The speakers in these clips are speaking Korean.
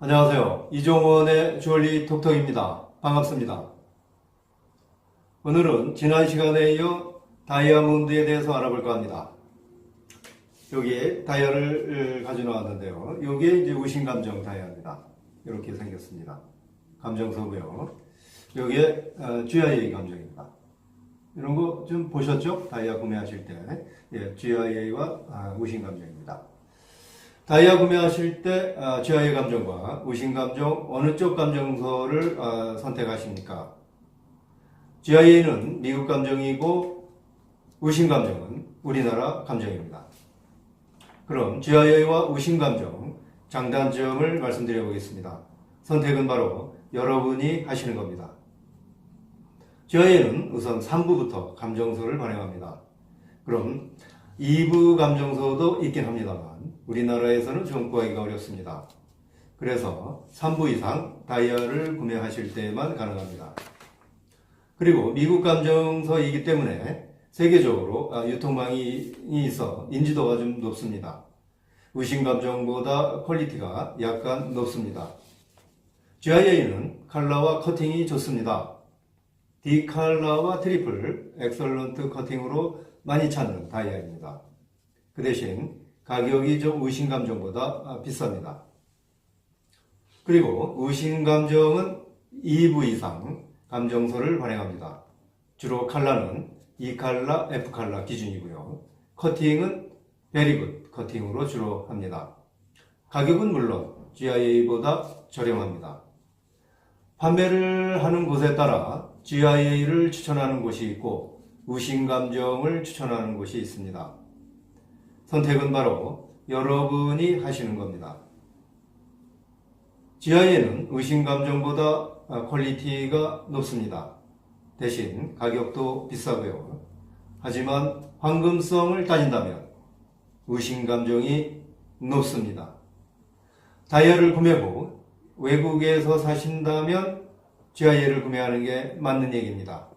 안녕하세요. 이종원의 주얼리 톡톡입니다. 반갑습니다. 오늘은 지난 시간에 이어 다이아몬드에 대해서 알아볼까 합니다. 여기에 다이아를 가져 나왔는데요. 여기에 이제 우신감정 다이아입니다. 이렇게 생겼습니다. 감정서고요. 여기에 어, GIA 감정입니다. 이런 거 좀 보셨죠? 다이아 구매하실 때. 예, GIA와 아, 우신감정입니다. 다이아 구매하실 때 아, GIA 감정과 우신 감정 어느 쪽 감정서를 아, 선택하십니까? GIA는 미국 감정이고 우신 감정은 우리나라 감정입니다. 그럼 GIA와 우신 감정 장단점을 말씀드려 보겠습니다. 선택은 바로 여러분이 하시는 겁니다. GIA는 우선 3부부터 감정서를 발행합니다. 그럼 2부 감정서도 있긴 합니다만 우리나라에서는 좀 구하기가 어렵습니다. 그래서 3부 이상 다이아를 구매하실 때만 가능합니다. 그리고 미국 감정서이기 때문에 세계적으로 아, 유통망이 있어 인지도가 좀 높습니다. 의심 감정보다 퀄리티가 약간 높습니다. GIA는 컬러와 커팅이 좋습니다. D 컬러와 트리플 엑설런트 커팅으로 많이 찾는 다이아입니다. 그 대신 가격이 좀 의심 감정보다 아, 비쌉니다. 그리고 의심 감정은 2부 이상 감정서를 발행합니다. 주로 칼라는 E 칼라, F 칼라 기준이고요. 커팅은 베리굿 커팅으로 주로 합니다. 가격은 물론 GIA보다 저렴합니다. 판매를 하는 곳에 따라 GIA를 추천하는 곳이 있고 우신 감정을 추천하는 곳이 있습니다. 선택은 바로 여러분이 하시는 겁니다. GIA는 의심 감정보다 아, 퀄리티가 높습니다. 대신 가격도 비싸고요. 하지만 황금성을 따진다면 의심 감정이 높습니다. 다이아를 구매 후 외국에서 사신다면 GIA를 구매하는 게 맞는 얘기입니다.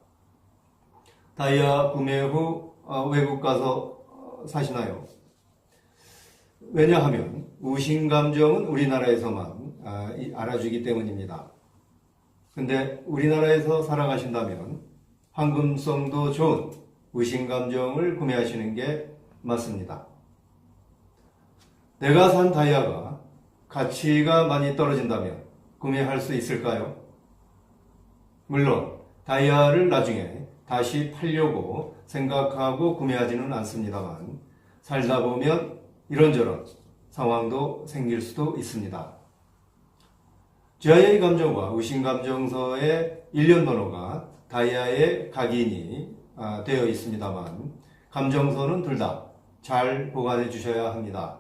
다이아 구매 후 어, 외국 가서 어, 사시나요? 왜냐하면 우신 감정은 우리나라에서만 아, 이- 알아주기 때문입니다. 근데 우리나라에서 살아가신다면 황금성도 좋은 우신 감정을 구매하시는 게 맞습니다. 내가 산 다이아가 가치가 많이 떨어진다면 구매할 수 있을까요? 물론 다이아를 나중에 다시 팔려고 생각하고 구매하지는 않습니다만 살다 보면 이런저런 상황도 생길 수도 있습니다. GIA 감정과 의심 감정서의 일련 번호가 다이아의 각인이 아, 되어 있습니다만 감정서는 둘 다 잘 보관해 주셔야 합니다.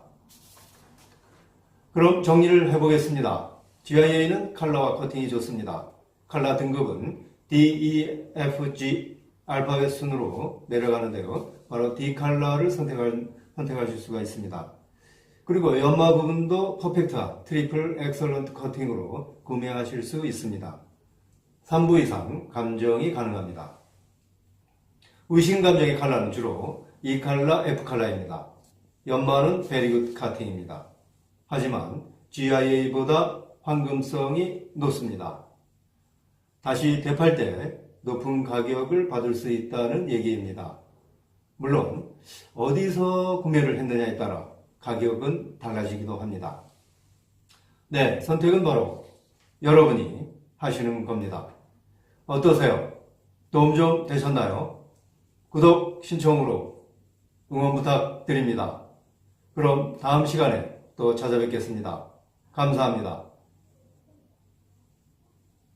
그럼 정리를 해보겠습니다. GIA는 컬러와 커팅이 좋습니다. 컬러 등급은 D, E, F, G 알파벳 순으로 내려가는데요. 바로 D 컬러를 선택할, 선택하실 수가 있습니다. 그리고 연마 부분도 퍼펙트한 트리플 엑설런트 커팅으로 구매하실 수 있습니다. 3부 이상 감정이 가능합니다. 의심 감정의 컬러는 주로 E 컬러, F 컬러입니다. 연마는 베리굿 커팅입니다. 하지만 GIA보다 황금성이 높습니다. 다시 되팔 때 높은 가격을 받을 수 있다는 얘기입니다. 물론 어디서 구매를 했느냐에 따라 가격은 달라지기도 합니다. 네, 선택은 바로 여러분이 하시는 겁니다. 어떠세요? 도움 좀 되셨나요? 구독 신청으로 응원 부탁드립니다. 그럼 다음 시간에 또 찾아뵙겠습니다. 감사합니다.